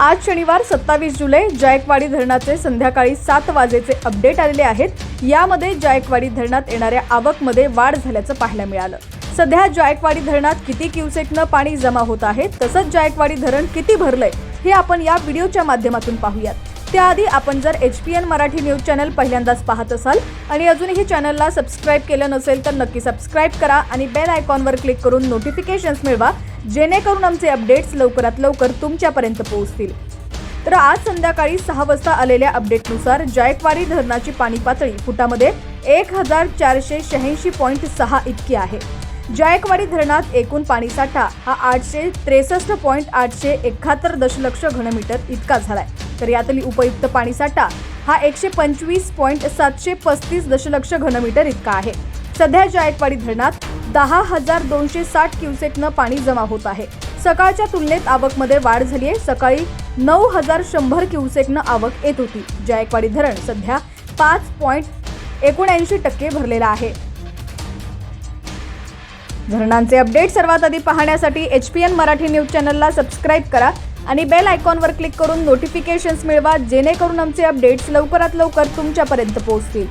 आज शनिवार सत्तावीस जुलै जायकवाडी धरणाचे संध्याकाळी सात वाजेचे अपडेट आलेले आहेत. यामध्ये जायकवाडी धरणात येणाऱ्या आवकमध्ये वाढ झाल्याचं पाहायला मिळालं. सध्या जायकवाडी धरणात किती क्युसेकनं पाणी जमा होत आहे तसंच जायकवाडी धरण किती भरलंय हे आपण या व्हिडिओच्या माध्यमातून पाहूयात. त्याआधी आपण जर H P N Marathi news channel पहिल्यांदाच पाहत असाल आणि अजूनही चॅनलला सबस्क्राईब केलं नसेल तर नक्की सबस्क्राईब करा आणि बेल आयकॉनवर क्लिक करून नोटिफिकेशन्स मिळवा. जेणेकरून आमचे अपडेट्स लवकरात लवकर तुमच्यापर्यंत पोहोचतील. तर आज संध्याकाळी सहा वाजता आलेल्या अपडेटनुसार जायकवाडी धरणाची पाणी पातळी फुटामध्ये एक हजार चारशे शहाऐंशी पॉईंट सहा इतकी आहे. जायकवाडी धरणात एकूण पाणीसाठा हा आठशे त्रेसष्ट पॉईंट आठशे एकाहत्तर दशलक्ष घनमीटर इतका झालाय. तर यातली उपयुक्त पाणीसाठा हा एकशे पंचवीस पॉईंट सातशे पस्तीस दशलक्ष घनमीटर इतका आहे. सध्या जायकवाडी धरणात दहा हजार दोनशे साठ क्युसेकनं पाणी जमा होत आहे. सकाळच्या तुलनेत आवकमध्ये वाढ झाली आहे. सकाळी नऊ हजार शंभर क्युसेकनं आवक येत होती. जायकवाडी धरण सध्या पाच पॉईंट एकोणऐंशी टक्के भरलेलं आहे. धरणांचे अपडेट सर्वात आधी पाहण्यासाठी H P N Marathi news चॅनलला सबस्क्राईब करा आणि बेल आयकॉनवर क्लिक करून नोटिफिकेशन्स मिळवा जेणेकरून आमचे अपडेट्स लवकरात लवकर तुमच्यापर्यंत पोहोचतील.